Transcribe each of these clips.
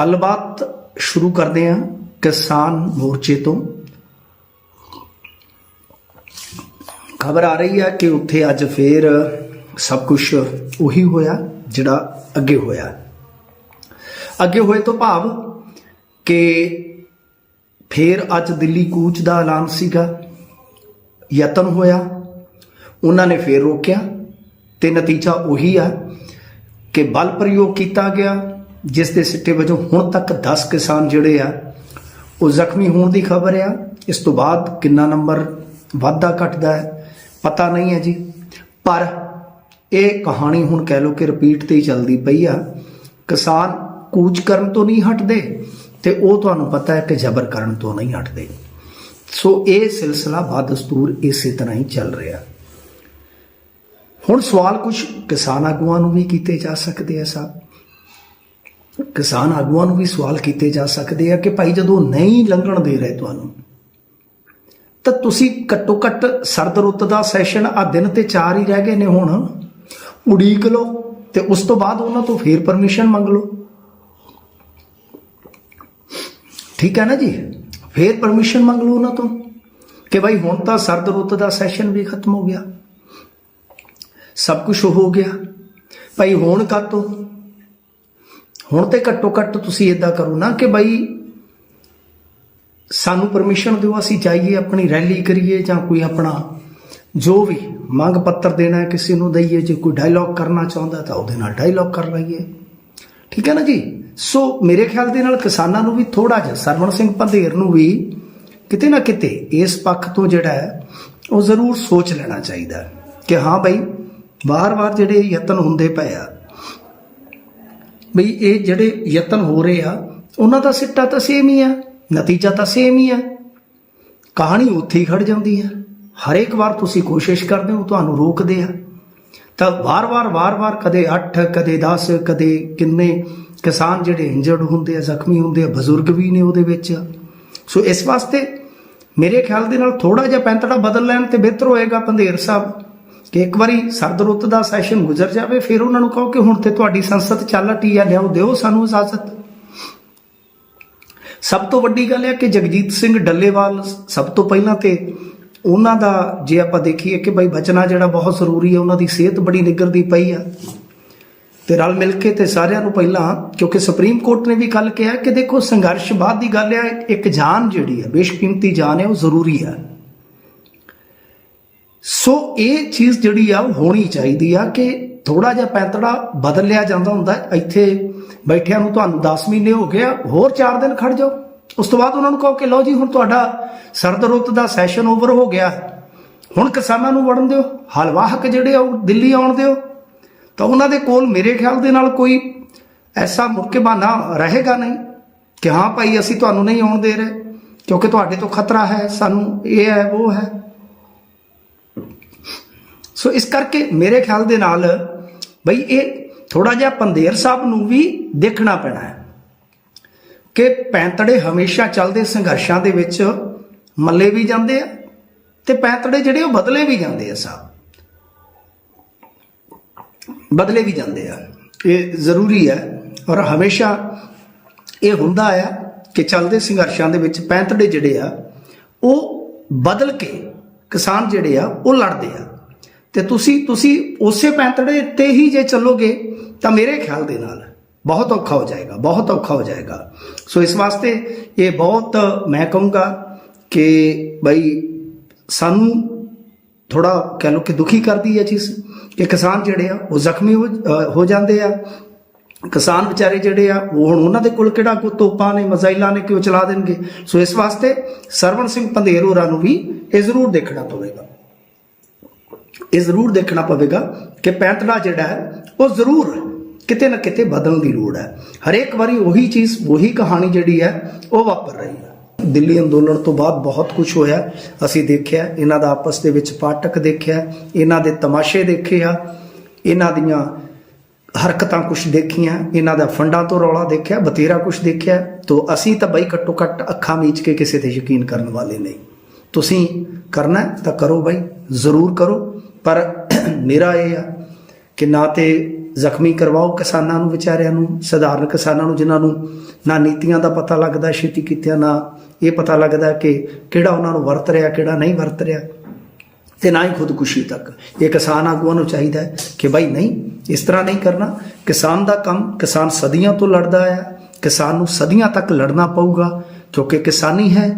ਗੱਲਬਾਤ ਸ਼ੁਰੂ ਕਰਦੇ ਹਾਂ ਕਿਸਾਨ ਮੋਰਚੇ ਤੋਂ। ਖਬਰ ਆ ਰਹੀ ਹੈ ਕਿ ਉੱਥੇ ਅੱਜ ਫੇਰ ਸਭ ਕੁਝ ਉਹੀ ਹੋਇਆ ਜਿਹੜਾ ਅੱਗੇ ਹੋਇਆ। ਅੱਗੇ ਹੋਏ ਤੋਂ ਭਾਵ ਕਿ ਫੇਰ ਅੱਜ ਦਿੱਲੀ ਕੂਚ ਦਾ ਐਲਾਨ ਸੀਗਾ। ਯਤਨ ਹੋਇਆ, ਉਹਨਾਂ ਨੇ ਫੇਰ ਰੋਕਿਆ ਤੇ ਨਤੀਜਾ ਉਹੀ ਆ ਕਿ ਬਲ ਪ੍ਰਯੋਗ ਕੀਤਾ ਗਿਆ। ਜਿਸ ਦੇ ਸਿੱਟੇ ਵਜੋਂ ਹੁਣ ਤੱਕ 10 ਕਿਸਾਨ ਜਿਹੜੇ ਆ, ਉਹ ਜ਼ਖਮੀ ਹੋਣ ਦੀ ਖਬਰ ਆ। ਇਸ ਤੋਂ ਬਾਅਦ ਕਿੰਨਾ ਨੰਬਰ ਵਾਧਾ ਘਟਦਾ ਹੈ, ਪਤਾ ਨਹੀਂ ਹੈ ਜੀ। ਪਰ ਇਹ ਕਹਾਣੀ ਹੁਣ ਕਹਿ ਲੋ ਕਿ ਰਿਪੀਟ ਤੇ ਹੀ ਚੱਲਦੀ ਪਈ ਆ। ਕਿਸਾਨ ਕੂਚ ਕਰਨ ਤੋਂ ਨਹੀਂ ਹਟਦੇ ਤੇ ਉਹ ਤੁਹਾਨੂੰ ਪਤਾ ਹੈ ਕਿ ਜ਼ਬਰ ਕਰਨ ਤੋਂ ਨਹੀਂ ਹਟਦੇ। ਸੋ ਇਹ ਸਿਲਸਿਲਾ ਬਾਦਸਤੂਰ ਇਸੇ ਤਰ੍ਹਾਂ ਹੀ ਚੱਲ ਰਿਹਾ। ਹੁਣ ਸਵਾਲ ਕੁਝ ਕਿਸਾਨ ਆਗੂਆਂ ਨੂੰ ਵੀ ਕੀਤੇ ਜਾ ਸਕਦੇ ਆ ਸਾਹਿਬ। ਕਿਸਾਨ ਆਗੂਆਂ ਨੂੰ ਵੀ ਸਵਾਲ ਕੀਤੇ ਜਾ ਸਕਦੇ ਆ ਕਿ ਭਾਈ ਜਦੋਂ ਨਹੀਂ ਲੰਘਣ ਦੇ ਰਹੇ ਤੁਹਾਨੂੰ, ਤਾਂ ਤੁਸੀਂ ਘੱਟੋ ਘੱਟ ਸਰਦ ਰੁੱਤ ਦਾ ਸੈਸ਼ਨ ਆ ਦਿਨ ਤੇ ਚਾਰ ਹੀ ਰਹਿ ਗਏ ਨੇ ਹੁਣ। ਉਡੀਕ ਲਓ ਤੇ ਉਸ ਤੋਂ ਬਾਅਦ ਉਹਨਾਂ ਤੋਂ ਫੇਰ ਪਰਮਿਸ਼ਨ ਮੰਗ ਲਓ। ਠੀਕ ਹੈ ਨਾ ਜੀ? ਫੇਰ ਪਰਮਿਸ਼ਨ ਮੰਗ ਲਓ ਉਹਨਾਂ ਤੋਂ ਕਿ ਭਾਈ ਹੁਣ ਤਾਂ ਸਰਦ ਰੁੱਤ ਦਾ ਸੈਸ਼ਨ ਵੀ ਖਤਮ ਹੋ ਗਿਆ। ਸਭ ਕੁਝ ਹੋ ਗਿਆ। ਭਾਈ ਹੁਣ ਕਾਤੋਂ? ਹੁਣ ਤੇ ਘੱਟੋ ਘੱਟ ਤੁਸੀਂ ਇਦਾਂ ਕਰੋ ਨਾ ਕਿ ਬਈ ਸਾਨੂੰ ਪਰਮਿਸ਼ਨ ਦਿਓ, ਅਸੀਂ ਜਾਈਏ, ਆਪਣੀ ਰੈਲੀ ਕਰੀਏ ਜਾਂ ਕੋਈ ਆਪਣਾ ਜੋ ਵੀ ਮੰਗ ਪੱਤਰ ਦੇਣਾ ਕਿਸੇ ਨੂੰ ਦਈਏ, ਜੇ ਕੋਈ ਡਾਇਲੌਗ ਕਰਨਾ ਚਾਹੁੰਦਾ ਤਾਂ ਉਹਦੇ ਨਾਲ ਡਾਇਲੌਗ ਕਰ ਲਈਏ। ਠੀਕ ਹੈ ਨਾ ਜੀ? ਸੋ ਮੇਰੇ ਖਿਆਲ ਦੇ ਨਾਲ ਕਿਸਾਨਾਂ ਨੂੰ ਵੀ ਥੋੜਾ ਜਿਹਾ, ਸਰਵਣ ਸਿੰਘ ਪੰਧੇਰ ਨੂੰ ਵੀ ਕਿਤੇ ਨਾ ਕਿਤੇ ਇਸ ਪੱਖ ਤੋਂ ਜਿਹੜਾ ਹੈ, ਉਹ ਜ਼ਰੂਰ ਸੋਚ ਲੈਣਾ ਚਾਹੀਦਾ ਕਿ ਹਾਂ ਭਾਈ ਵਾਰ-ਵਾਰ ਜਿਹੜੇ ਯਤਨ ਹੁੰਦੇ ਪਏ ਆ ਬਈ ਇਹ ਜਿਹੜੇ ਯਤਨ ਹੋ ਰਹੇ ਆ, ਉਹਨਾਂ ਦਾ ਸਿੱਟਾ ਤਾਂ ਸੇਮ ਹੀ ਆ, ਨਤੀਜਾ ਤਾਂ ਸੇਮ ਹੀ ਆ। ਕਹਾਣੀ ਉੱਥੇ ਹੀ ਖੜ ਜਾਂਦੀ ਆ। ਹਰੇਕ ਵਾਰ ਤੁਸੀਂ ਕੋਸ਼ਿਸ਼ ਕਰਦੇ ਹੋ, ਤੁਹਾਨੂੰ ਰੋਕਦੇ ਆ। ਤਾਂ ਵਾਰ-ਵਾਰ ਵਾਰ-ਵਾਰ ਕਦੇ 8 ਕਦੇ 10 ਕਦੇ ਕਿੰਨੇ ਕਿਸਾਨ ਜਿਹੜੇ ਇੰਜਰਡ ਹੁੰਦੇ ਆ, ਜ਼ਖਮੀ ਹੁੰਦੇ ਆ, ਬਜ਼ੁਰਗ ਵੀ ਨੇ ਉਹਦੇ ਵਿੱਚ। ਸੋ ਇਸ ਵਾਸਤੇ ਮੇਰੇ ਖਿਆਲ ਦੇ ਨਾਲ ਥੋੜਾ ਜਿਹਾ ਪੈਂਤੜਾ ਬਦਲ ਲੈਣ ਤੇ ਬਿਹਤਰ ਹੋਏਗਾ ਪੰਧੇਰ ਸਾਹਿਬ। ਕਿ ਇੱਕ ਵਾਰੀ ਸਰਦ ਰੁੱਤ ਦਾ ਸੈਸ਼ਨ ਗੁਜ਼ਰ ਜਾਵੇ, ਫਿਰ ਉਹਨਾਂ ਨੂੰ ਕਹੋ ਕਿ ਹੁਣ ਤੇ ਤੁਹਾਡੀ ਸੰਸਦ ਚੱਲ ਟੀ ਆ ਲਿਆਓ, ਦਿਓ ਸਾਨੂੰ ਇਜਾਜ਼ਤ। ਸਭ ਤੋਂ ਵੱਡੀ ਗੱਲ ਹੈ ਕਿ ਜਗਜੀਤ ਸਿੰਘ ਡੱਲੇਵਾਲ ਸਭ ਤੋਂ ਪਹਿਲਾਂ ਤੇ ਉਹਨਾਂ ਦਾ ਜੇ ਆਪਾਂ ਦੇਖੀਏ ਕਿ ਬਈ ਬਚਣਾ ਜਿਹੜਾ ਬਹੁਤ ਜ਼ਰੂਰੀ ਹੈ ਉਹਨਾਂ ਦੀ ਸਿਹਤ ਬੜੀ ਨਿੱਗਰਦੀ ਪਈ ਆ। ਤੇ ਰਲ ਮਿਲ ਕੇ ਤੇ ਸਾਰਿਆਂ ਨੂੰ ਪਹਿਲਾਂ, ਕਿਉਂਕਿ ਸੁਪਰੀਮ ਕੋਰਟ ਨੇ ਵੀ ਕੱਲ ਕਿਹਾ ਕਿ ਦੇਖੋ ਸੰਘਰਸ਼ ਬਾਅਦ ਦੀ ਗੱਲ ਹੈ ਇੱਕ ਜਾਨ ਜਿਹੜੀ ਹੈ ਬੇਸ਼ਕੀਮਤੀ ਜਾਨ ਹੈ ਉਹ ਜ਼ਰੂਰੀ ਹੈ ਸੋ ਇਹ ਚੀਜ਼ ਜਿਹੜੀ ਆ, ਉਹ ਹੋਣੀ ਚਾਹੀਦੀ ਆ ਕਿ ਥੋੜਾ ਜਿਹਾ ਪੈਂਤੜਾ ਬਦਲ ਲਿਆ ਜਾਂਦਾ ਹੁੰਦਾ ਇੱਥੇ ਬੈਠਿਆਂ ਨੂੰ ਤੁਹਾਨੂੰ 10 ਮਹੀਨੇ ਹੋ ਗਏ ਆ, ਹੋਰ 4 ਦਿਨ ਖੜ ਜਾਓ। ਉਸ ਤੋਂ ਬਾਅਦ ਉਹਨਾਂ ਨੂੰ ਕਹੋ ਕਿ ਲਓ ਜੀ, ਹੁਣ ਤੁਹਾਡਾ ਸਰਦ ਰੁੱਤ ਦਾ ਸੈਸ਼ਨ ਓਵਰ ਹੋ ਗਿਆ। ਹੁਣ ਕਿਸਾਨਾਂ ਨੂੰ ਵੜਨ ਦਿਓ, ਹਲਵਾਹਕ ਜਿਹੜੇ ਆ, ਉਹ ਦਿੱਲੀ ਆਉਣ ਦਿਓ। ਤਾਂ ਉਹਨਾਂ ਦੇ ਕੋਲ ਮੇਰੇ ਖਿਆਲ ਦੇ ਨਾਲ ਕੋਈ ਐਸਾ ਮੁੱਕੇ ਰਹੇਗਾ ਨਹੀਂ ਕਿ ਹਾਂ ਭਾਈ, ਅਸੀਂ ਤੁਹਾਨੂੰ ਨਹੀਂ ਆਉਣ ਦੇ ਰਹੇ, ਕਿਉਂਕਿ ਤੁਹਾਡੇ ਤੋਂ ਖਤਰਾ ਹੈ, ਸਾਨੂੰ ਇਹ ਹੈ, ਉਹ ਹੈ। ਸੋ ਇਸ ਕਰਕੇ ਮੇਰੇ ਖਿਆਲ ਦੇ ਨਾਲ ਬਈ ਇਹ ਥੋੜਾ ਜਿਹਾ ਪੰਦੇਰ ਸਾਹਿਬ ਨੂੰ ਵੀ ਦੇਖਣਾ ਪੈਣਾ ਹੈ ਕਿ ਪੈਂਤੜੇ ਹਮੇਸ਼ਾ ਚੱਲਦੇ ਸੰਘਰਸ਼ਾਂ ਦੇ ਵਿੱਚ ਮੱਲੇ ਵੀ ਜਾਂਦੇ ਆ ਤੇ ਪੈਂਤੜੇ ਜਿਹੜੇ ਉਹ ਬਦਲੇ ਵੀ ਜਾਂਦੇ ਆ ਸਾਹਿਬ। ਬਦਲੇ ਵੀ ਜਾਂਦੇ ਆ। ਇਹ ਜ਼ਰੂਰੀ ਹੈ ਔਰ ਹਮੇਸ਼ਾ ਇਹ ਹੁੰਦਾ ਆ ਕਿ ਚੱਲਦੇ ਸੰਘਰਸ਼ਾਂ ਦੇ ਵਿੱਚ ਪੈਂਤੜੇ ਜਿਹੜੇ ਆ, ਉਹ ਬਦਲ ਕੇ ਕਿਸਾਨ ਜਿਹੜੇ ਆ, ਉਹ ਲੜਦੇ ਆ। ਤੇ ਤੁਸੀਂ ਤੁਸੀਂ ਉਸੇ ਪੈਂਤੜੇ ਤੇ ਹੀ ਜੇ ਚੱਲੋਗੇ, ਤਾਂ ਮੇਰੇ ਖਿਆਲ ਦੇ ਨਾਲ ਬਹੁਤ ਔਖਾ ਹੋ ਜਾਏਗਾ, ਬਹੁਤ ਔਖਾ ਹੋ ਜਾਏਗਾ। ਸੋ ਇਸ ਵਾਸਤੇ ਇਹ ਬਹੁਤ ਮੈਂ ਕਹੂੰਗਾ ਕਿ ਬਈ ਸਾਨੂੰ ਥੋੜਾ ਕਹਿ ਲਓ ਕਿ ਦੁਖੀ ਕਰਦੀ ਹੈ ਚੀਜ਼, ਕਿ ਕਿਸਾਨ ਜਿਹੜੇ ਆ, ਉਹ ਜ਼ਖਮੀ ਹੋ ਹੋ ਜਾਂਦੇ ਆ। ਕਿਸਾਨ ਵਿਚਾਰੇ ਜਿਹੜੇ ਆ, ਉਹ ਹੁਣ ਉਹਨਾਂ ਦੇ ਕੋਲ ਕਿਹੜਾ ਕੋ ਤੋਪਾਂ ਨੇ ਮਜ਼ਾਈਲਾਂ ਨੇ ਕਿ ਉਹ ਚਲਾ ਦੇਣਗੇ? ਸੋ ਇਸ ਵਾਸਤੇ ਸਰਵਣ ਸਿੰਘ ਪੰਧੇਰ ਹੋਰਾਂ ਨੂੰ ਵੀ ਇਹ ਜ਼ਰੂਰ ਦੇਖਣਾ ਪਵੇਗਾ। ਇਹ ਜ਼ਰੂਰ ਦੇਖਣਾ ਪਵੇਗਾ ਕਿ ਪੈਂਤੜਾ ਜਿਹੜਾ ਹੈ, ਉਹ ਜ਼ਰੂਰ ਕਿਤੇ ਨਾ ਕਿਤੇ ਬਦਲਣ ਦੀ ਲੋੜ ਹੈ। ਹਰੇਕ ਵਾਰੀ ਉਹੀ ਚੀਜ਼, ਉਹੀ ਕਹਾਣੀ ਜਿਹੜੀ ਹੈ, ਉਹ ਵਾਪਰ ਰਹੀ ਹੈ। ਦਿੱਲੀ ਅੰਦੋਲਨ ਤੋਂ ਬਾਅਦ ਬਹੁਤ ਕੁਝ ਹੋਇਆ। ਅਸੀਂ ਦੇਖਿਆ, ਇਹਨਾਂ ਦਾ ਆਪਸ ਦੇ ਵਿੱਚ ਪਾਟਕ ਦੇਖਿਆ, ਇਹਨਾਂ ਦੇ ਤਮਾਸ਼ੇ ਦੇਖੇ ਆ, ਇਹਨਾਂ ਦੀਆਂ ਹਰਕਤਾਂ ਕੁਝ ਦੇਖੀਆਂ, ਇਹਨਾਂ ਦਾ ਫੰਡਾਂ ਤੋਂ ਰੌਲਾ ਦੇਖਿਆ, ਬਤੇਰਾ ਕੁਝ ਦੇਖਿਆ। ਤੋਂ ਅਸੀਂ ਤਾਂ ਬਈ ਘੱਟੋ ਘੱਟ ਅੱਖਾਂ ਮੀਚ ਕੇ ਕਿਸੇ ਤੇ ਯਕੀਨ ਕਰਨ ਵਾਲੇ ਨਹੀਂ। ਤੁਸੀਂ ਕਰਨਾ ਤਾਂ ਕਰੋ ਬਈ, ਜ਼ਰੂਰ ਕਰੋ। ਪਰ ਮੇਰਾ ਇਹ ਆ ਕਿ ਨਾ ਤੇ ਜ਼ਖਮੀ ਕਰਵਾਓ ਕਿਸਾਨਾਂ ਨੂੰ, ਵਿਚਾਰਿਆਂ ਨੂੰ, ਸਧਾਰਨ ਕਿਸਾਨਾਂ ਨੂੰ, ਜਿਨ੍ਹਾਂ ਨੂੰ ਨਾ ਨੀਤੀਆਂ ਦਾ ਪਤਾ ਲੱਗਦਾ, ਛੇਤੀ ਕੀਤਿਆਂ ਨਾ ਇਹ ਪਤਾ ਲੱਗਦਾ ਕਿ ਕਿਹੜਾ ਉਹਨਾਂ ਨੂੰ ਵਰਤ ਰਿਹਾ, ਕਿਹੜਾ ਨਹੀਂ ਵਰਤ ਰਿਹਾ, ਤੇ ਨਾ ਹੀ ਖੁਦਕੁਸ਼ੀ ਤੱਕ। ਇਹ ਕਿਸਾਨ ਆਗੂਆਂ ਨੂੰ ਚਾਹੀਦਾ ਹੈ ਕਿ ਭਾਈ ਨਹੀਂ, ਇਸ ਤਰ੍ਹਾਂ ਨਹੀਂ ਕਰਨਾ। ਕਿਸਾਨ ਦਾ ਕੰਮ ਕਿਸਾਨ ਸਦੀਆਂ ਤੋਂ ਲੜਦਾ ਆਇਆ, ਕਿਸਾਨ ਨੂੰ ਸਦੀਆਂ ਤੱਕ ਲੜਨਾ ਪਊਗਾ, ਕਿਉਂਕਿ ਕਿਸਾਨੀ ਹੈ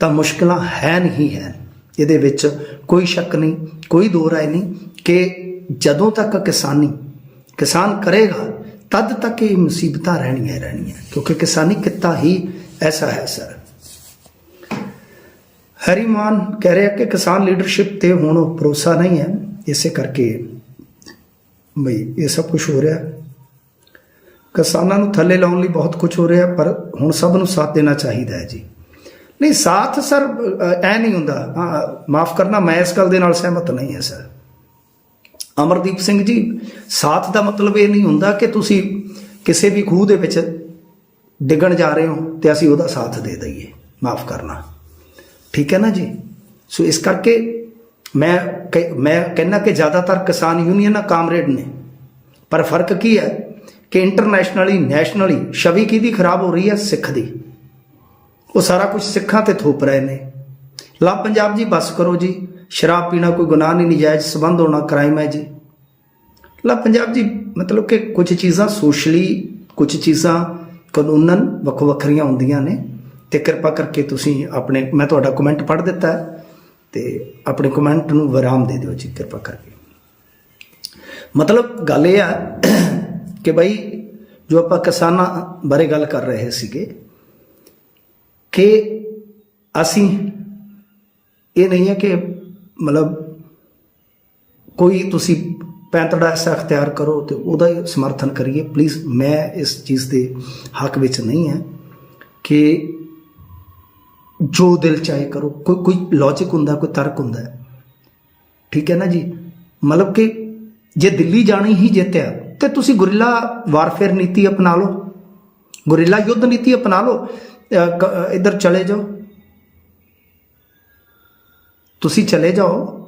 ਤਾਂ ਮੁਸ਼ਕਲਾਂ ਹੈ ਨਹੀਂ ਹੈ। ਇਹਦੇ ਵਿੱਚ ਕੋਈ ਸ਼ੱਕ ਨਹੀਂ, ਕੋਈ ਦੋ ਰਾਏ ਨਹੀਂ ਕਿ ਜਦੋਂ ਤੱਕ ਕਿਸਾਨੀ, ਕਿਸਾਨ ਕਰੇਗਾ, ਤਦ ਤੱਕ ਇਹ ਮੁਸੀਬਤਾਂ ਰਹਿਣੀਆਂ ਹੀ ਰਹਿਣੀਆਂ, ਕਿਉਂਕਿ ਕਿਸਾਨੀ ਕਿੱਤਾ ਹੀ ਐਸਾ ਹੈ ਸਰ। ਹਰੀਮਾਨ ਕਹਿ ਰਿਹਾ ਕਿ ਕਿਸਾਨ ਲੀਡਰਸ਼ਿਪ ਤੇ ਹੁਣ ਭਰੋਸਾ ਨਹੀਂ ਹੈ, ਇਸੇ ਕਰਕੇ ਬਈ ਇਹ ਸਭ ਕੁਝ ਹੋ ਰਿਹਾ। ਕਿਸਾਨਾਂ ਨੂੰ ਥੱਲੇ ਲਾਉਣ ਲਈ ਬਹੁਤ ਕੁਝ ਹੋ ਰਿਹਾ, ਪਰ ਹੁਣ ਸਭ ਨੂੰ ਸਾਥ ਦੇਣਾ ਚਾਹੀਦਾ ਹੈ ਜੀ। ਨਹੀਂ, ਸਾਥ ਸਰ ਐ ਨਹੀਂ ਹੁੰਦਾ। ਹਾਂ, ਮਾਫ ਕਰਨਾ, ਮੈਂ ਇਸ ਗੱਲ ਦੇ ਨਾਲ ਸਹਿਮਤ ਨਹੀਂ ਹਾਂ, ਸਰ। ਅਮਰਦੀਪ ਸਿੰਘ ਜੀ, ਸਾਥ ਦਾ ਮਤਲਬ ਇਹ ਨਹੀਂ ਹੁੰਦਾ ਕਿ ਤੁਸੀਂ ਕਿਸੇ ਵੀ ਖੂਹ ਦੇ ਵਿੱਚ ਡਿੱਗਣ ਜਾ ਰਹੇ ਹੋ ਤੇ ਅਸੀਂ ਉਹਦਾ ਸਾਥ ਦੇ ਦਈਏ। ਮਾਫ ਕਰਨਾ। ਠੀਕ ਹੈ ਨਾ ਜੀ? ਸੋ ਇਸ ਕਰਕੇ ਮੈਂ ਕਹਿ- ਮੈਂ ਕਹਿੰਦਾ ਕਿ ਜ਼ਿਆਦਾਤਰ ਕਿਸਾਨ ਯੂਨੀਅਨ ਕਾਮਰੇਡ ਨੇ। ਪਰ ਫ਼ਰਕ ਕੀ ਹੈ ਕਿ ਇੰਟਰਨੈਸ਼ਨਲੀ, ਨੈਸ਼ਨਲੀ ਛਵੀ ਕਿਹਦੀ ਖਰਾਬ ਹੋ ਰਹੀ ਹੈ? ਸਿੱਖ ਦੀ। ਉਹ ਸਾਰਾ ਕੁਝ ਸਿੱਖਾਂ ਤੇ ਥੋਪ ਰਹੇ ਨੇ। ਲਾ ਪੰਜਾਬ ਜੀ, ਬਸ ਕਰੋ ਜੀ। ਸ਼ਰਾਬ ਪੀਣਾ ਕੋਈ ਗੁਨਾਹ ਨਹੀਂ, ਨਜਾਇਜ਼ ਸਬੰਧ ਹੋਣਾ ਕ੍ਰਾਈਮ ਹੈ ਜੀ। ਲਾ ਪੰਜਾਬ ਜੀ, ਮਤਲਬ ਕਿ ਕੁਝ ਚੀਜ਼ਾਂ ਸੋਸ਼ਲੀ ਕੁਝ ਚੀਜ਼ਾਂ ਕਾਨੂੰਨਨ ਵੱਖੋ ਵੱਖਰੀਆਂ ਹੁੰਦੀਆਂ ਨੇ। ਤੇ ਕਿਰਪਾ ਕਰਕੇ ਤੁਸੀਂ ਆਪਣੇ, ਮੈਂ ਤੁਹਾਡਾ ਕਮੈਂਟ ਪੜ੍ਹ ਦਿੱਤਾ ਹੈ। ਤੇ ਆਪਣੇ ਕਮੈਂਟ ਨੂੰ ਵਿਰਾਮ ਦੇ ਦਿਓ ਜੀ, ਕਿਰਪਾ ਕਰਕੇ। ਮਤਲਬ ਗੱਲ ਇਹ ਆ ਕਿ ਭਾਈ ਜੋ ਆਪਾਂ ਕਿਸਾਨਾਂ ਬਾਰੇ ਗੱਲ ਕਰ ਰਹੇ ਸੀਗੇ ਕਿ ਅਸੀਂ ਇਹ ਨਹੀਂ ਹੈ ਕਿ ਮਤਲਬ ਕੋਈ ਤੁਸੀਂ ਪੈਂਤੜਾ ਐਸਾ ਅਖਤਿਆਰ ਕਰੋ ਤੇ ਉਹਦਾ ਹੀ ਸਮਰਥਨ ਕਰੀਏ। ਪਲੀਜ਼ ਮੈਂ ਇਸ ਚੀਜ਼ ਦੇ ਹੱਕ ਵਿੱਚ ਨਹੀਂ ਹੈ ਕਿ ਜੋ ਦਿਲ ਚਾਹੇ ਕਰੋ। ਕੋਈ ਕੋਈ ਲੌਜੀਕ ਹੁੰਦਾ, ਕੋਈ ਤਰਕ ਹੁੰਦਾ ਠੀਕ ਹੈ ਨਾ ਜੀ? ਮਤਲਬ ਕਿ ਜੇ ਦਿੱਲੀ ਜਾਣੀ ਹੀ ਜਿੱਤਿਆ ਤੇ ਤੁਸੀਂ ਗੁਰਿਲਾ ਵਾਰਫੇਅਰ ਨੀਤੀ ਅਪਣਾ ਲਓ। ਗੁਰਿਲਾ ਯੁੱਧ ਨੀਤੀ ਅਪਣਾ ਲਓ। ਇੱਧਰ ਚਲੇ ਜਾਓ। ਤੁਸੀਂ ਚਲੇ ਜਾਓ।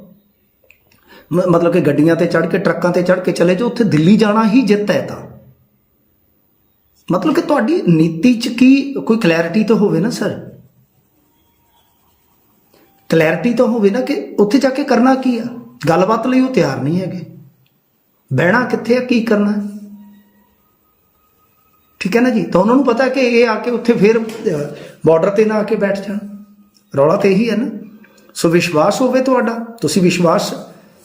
ਮ- ਮਤਲਬ ਕਿ ਗੱਡੀਆਂ ਤੇ ਚੜ੍ਹ ਕੇ, ਟਰੱਕਾਂ ਤੇ ਚੜ੍ਹ ਕੇ ਚਲੇ ਜਾਓ। ਉੱਥੇ ਦਿੱਲੀ ਜਾਣਾ ਹੀ ਜਿੱਤ ਹੈ ਤਾਂ। ਮਤਲਬ ਕਿ ਤੁਹਾਡੀ ਨੀਤੀ 'ਚ ਕੀ, ਕੋਈ ਕਲੈਰਿਟੀ ਤਾਂ ਹੋਵੇ ਨਾ ਸਰ ਕਲੈਰਿਟੀ ਤਾਂ ਹੋਵੇ ਨਾ ਕਿ ਉੱਥੇ ਜਾ ਕੇ ਕਰਨਾ ਕੀ ਆ? ਗੱਲਬਾਤ ਲਈ ਉਹ ਤਿਆਰ ਨਹੀਂ ਹੈਗੇ। ਬਹਿਣਾ ਕਿੱਥੇ ਆ, ਕੀ ਕਰਨਾ? ਠੀਕ ਹੈ ਨਾ ਜੀ? ਤਾਂ ਉਹਨਾਂ ਨੂੰ ਪਤਾ ਕਿ ਇਹ ਆ ਕੇ ਉੱਥੇ ਫਿਰ ਬਾਰਡਰ ਤੇ ਨਾ ਆ ਕੇ ਬੈਠ ਜਾਣ। ਰੌਲਾ ਤੇ ਇਹੀ ਹੈ ਨਾ। ਸੋ ਵਿਸ਼ਵਾਸ ਹੋਵੇ ਤੁਹਾਡਾ, ਤੁਸੀਂ ਵਿਸ਼ਵਾਸ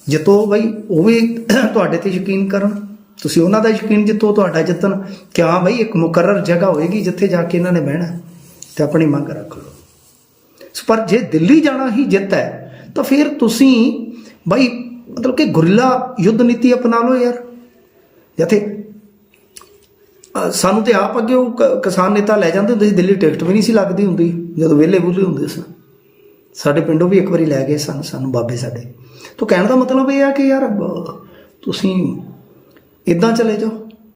ਜਿੱਤੋ ਬਈ, ਉਹ ਵੀ ਤੁਹਾਡੇ ਤੇ ਯਕੀਨ ਕਰਨ। ਤੁਸੀਂ ਉਹਨਾਂ ਦਾ ਯਕੀਨ ਜਿੱਤੋ, ਤੁਹਾਡਾ ਜਿੱਤਣ। ਕਿ ਹਾਂ ਬਈ, ਇੱਕ ਮੁਕਰਰ ਜਗ੍ਹਾ ਹੋਏਗੀ ਜਿੱਥੇ ਜਾ ਕੇ ਇਹਨਾਂ ਨੇ ਬਹਿਣਾ ਤੇ ਆਪਣੀ ਮੰਗ ਰੱਖ ਲਓ। ਸੋ ਪਰ ਜੇ ਦਿੱਲੀ ਜਾਣਾ ਹੀ ਜਿੱਤ ਹੈ, ਤਾਂ ਫਿਰ ਤੁਸੀਂ ਬਈ, ਮਤਲਬ ਕਿ ਗੁਰਿਲਾ ਯੁੱਧ ਨੀਤੀ ਅਪਣਾ ਲਓ ਯਾਰ। ਜਿੱਥੇ ਸਾਨੂੰ ਤੇ ਆਪ ਅੱਗੇ ਉਹ ਕ- ਕਿਸਾਨ ਨੇਤਾ ਲੈ ਜਾਂਦੇ ਹੁੰਦੇ ਸੀ, ਦਿੱਲੀ ਟਿਕਟ ਵੀ ਨਹੀਂ ਸੀ ਲੱਗਦੀ ਹੁੰਦੀ, ਜਦੋਂ ਵਿਹਲੇ ਬੁੱਲੇ ਹੁੰਦੇ ਸੀ। ਸਾਡੇ ਪਿੰਡੋਂ ਵੀ ਇੱਕ ਵਾਰੀ ਲੈ ਗਏ ਸਨ, ਸਾਨੂੰ ਬਾਬੇ ਸਾਡੇ। ਤੋਂ ਕਹਿਣ ਦਾ ਮਤਲਬ ਇਹ ਆ ਕਿ ਯਾਰ ਤੁਸੀਂ ਇਦਾਂ ਚਲੇ ਜਾਓ।